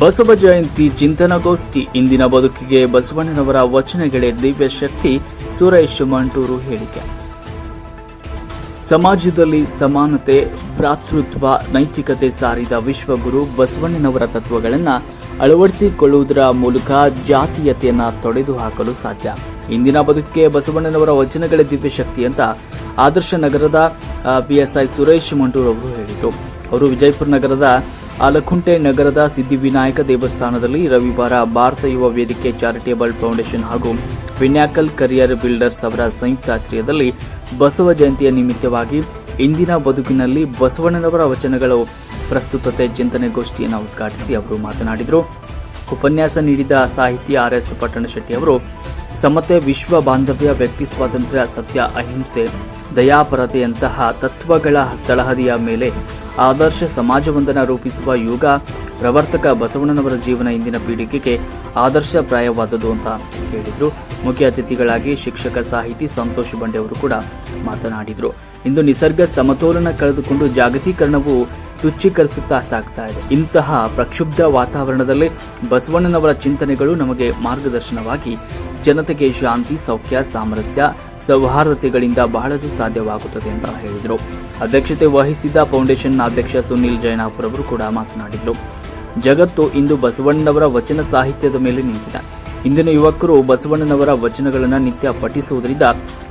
ಬಸವ ಜಯಂತಿ ಚಿಂತನಗೋಷ್ಠಿ ಇಂದಿನ ಬದುಕಿಗೆ ಬಸವಣ್ಣನವರ ವಚನಗಳೇ ದಿವ್ಯ ಶಕ್ತಿ, ಸುರೇಶ್ ಮಂಟೂರು ಹೇಳಿಕೆ. ಸಮಾಜದಲ್ಲಿ ಸಮಾನತೆ, ಭ್ರಾತೃತ್ವ, ನೈತಿಕತೆ ಸಾರಿದ ವಿಶ್ವಗುರು ಬಸವಣ್ಣನವರ ತತ್ವಗಳನ್ನು ಅಳವಡಿಸಿಕೊಳ್ಳುವುದರ ಮೂಲಕ ಜಾತೀಯತೆಯನ್ನು ತೊಡೆದು ಹಾಕಲು ಸಾಧ್ಯ. ಇಂದಿನ ಬದುಕಿಗೆ ಬಸವಣ್ಣನವರ ವಚನಗಳ ದಿವ್ಯ ಶಕ್ತಿ ಅಂತ ಆದರ್ಶ ನಗರದ ಪಿಎಸ್ಐ ಸುರೇಶ್ ಮಂಟೂರು ಅವರು ಹೇಳಿದರು. ಅವರು ವಿಜಯಪುರ ನಗರದ ಆಲಕುಂಟೆ ನಗರದ ಸಿದ್ಧಿವಿನಾಯಕ ದೇವಸ್ಥಾನದಲ್ಲಿ ರವಿವಾರ ಭಾರತ ಯುವ ವೇದಿಕೆ ಚಾರಿಟೇಬಲ್ ಫೌಂಡೇಶನ್ ಹಾಗೂ ವಿನ್ಯಾಕಲ್ ಕರಿಯರ್ ಬಿಲ್ಡರ್ಸ್ ಅವರ ಸಂಯುಕ್ತ ಆಶ್ರಯದಲ್ಲಿ ಬಸವ ಜಯಂತಿಯ ನಿಮಿತ್ತವಾಗಿ ಇಂದಿನ ಬದುಕಿನಲ್ಲಿ ಬಸವಣ್ಣನವರ ವಚನಗಳು ಪ್ರಸ್ತುತತೆ ಚಿಂತನೆಗೋಷ್ಠಿಯನ್ನು ಉದ್ಘಾಟಿಸಿ ಅವರು ಮಾತನಾಡಿದರು. ಉಪನ್ಯಾಸ ನೀಡಿದ ಸಾಹಿತಿ ಆರ್ ಎಸ್ ಪಟ್ಟಣಶೆಟ್ಟಿ ಅವರು, ಸಮತೆ ವಿಶ್ವ ಬಾಂಧವ್ಯ ವ್ಯಕ್ತಿ ಸ್ವಾತಂತ್ರ್ಯ ಸತ್ಯ ಅಹಿಂಸೆ ದಯಾಪರತೆಯಂತಹ ತತ್ವಗಳ ತಳಹದಿಯ ಮೇಲೆ ಆದರ್ಶ ಸಮಾಜವೊಂದನ್ನು ರೂಪಿಸುವ ಯುಗ ಪ್ರವರ್ತಕ ಬಸವಣ್ಣನವರ ಜೀವನ ಇಂದಿನ ಪೀಳಿಗೆಗೆ ಆದರ್ಶಪ್ರಾಯವಾದದ್ದು ಅಂತ ಹೇಳಿದರು. ಮುಖ್ಯ ಅತಿಥಿಗಳಾಗಿ ಶಿಕ್ಷಕ ಸಾಹಿತಿ ಸಂತೋಷ್ ಬಂಡೆ ಅವರು ಕೂಡ ಮಾತನಾಡಿದರು. ಇಂದು ನಿಸರ್ಗ ಸಮತೋಲನ ಕಳೆದುಕೊಂಡು ಜಾಗತೀಕರಣವು ತುಚ್ಛೀಕರಿಸುತ್ತಾ ಸಾಗ್ತಾ ಇದೆ. ಇಂತಹ ಪ್ರಕ್ಷುಬ್ಧ ವಾತಾವರಣದಲ್ಲಿ ಬಸವಣ್ಣನವರ ಚಿಂತನೆಗಳು ನಮಗೆ ಮಾರ್ಗದರ್ಶನವಾಗಿ ಜನತೆಗೆ ಶಾಂತಿ, ಸೌಖ್ಯ, ಸಾಮರಸ್ಯ ಸೌಹಾರ್ದತೆಗಳಿಂದ ಬಹಳದು ಸಾಧ್ಯವಾಗುತ್ತದೆ ಅಂತ ಹೇಳಿದರು. ಅಧ್ಯಕ್ಷತೆ ವಹಿಸಿದ್ದ ಫೌಂಡೇಶನ್ ಅಧ್ಯಕ್ಷ ಸುನಿಲ್ ಜೈನಾಪುರ್ ಅವರು ಕೂಡ ಮಾತನಾಡಿದರು. ಜಗತ್ತು ಇಂದು ಬಸವಣ್ಣನವರ ವಚನ ಸಾಹಿತ್ಯದ ಮೇಲೆ ನಿಂತಿದೆ. ಇಂದಿನ ಯುವಕರು ಬಸವಣ್ಣನವರ ವಚನಗಳನ್ನು ನಿತ್ಯ ಪಠಿಸುವುದರಿಂದ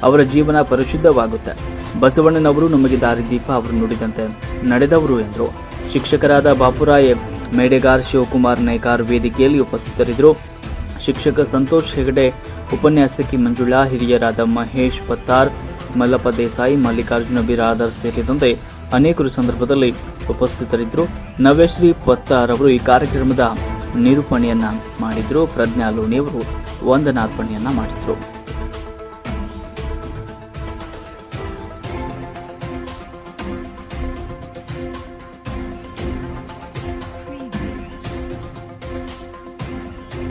ಅವರ ಜೀವನ ಪರಿಶುದ್ಧವಾಗುತ್ತೆ. ಬಸವಣ್ಣನವರು ನಮಗೆ ದಾರಿದೀಪ ಅವರು ನುಡಿದಂತೆ ನಡೆದವರು ಎಂದರು. ಶಿಕ್ಷಕರಾದ ಬಾಪುರಾಯ್, ಮೇಡೆಗಾರ್ ಶಿವಕುಮಾರ್, ನೇಕಾರ್ ವೇದಿಕೆಯಲ್ಲಿ ಉಪಸ್ಥಿತರಿದ್ದರು. ಶಿಕ್ಷಕ ಸಂತೋಷ್ ಹೆಗಡೆ, ಉಪನ್ಯಾಸಕಿ ಮಂಜುಳಾ, ಹಿರಿಯರಾದ ಮಹೇಶ್ ಪತ್ತಾರ್, ಮಲ್ಲಪ್ಪ ದೇಸಾಯಿ, ಮಲ್ಲಿಕಾರ್ಜುನ ಬಿರಾದರ್ ಸೇರಿದಂತೆ ಅನೇಕರು ಸಂದರ್ಭದಲ್ಲಿ ಉಪಸ್ಥಿತರಿದ್ದರು. ನವ್ಯಶ್ರೀ ಪತ್ತಾರ್ ಅವರು ಈ ಕಾರ್ಯಕ್ರಮದ ನಿರೂಪಣೆಯನ್ನ ಮಾಡಿದ್ರು. ಪ್ರಜ್ಞಾ ಲೋಣಿಯವರು ವಂದನಾರ್ಪಣೆಯನ್ನ ಮಾಡಿದ್ರು.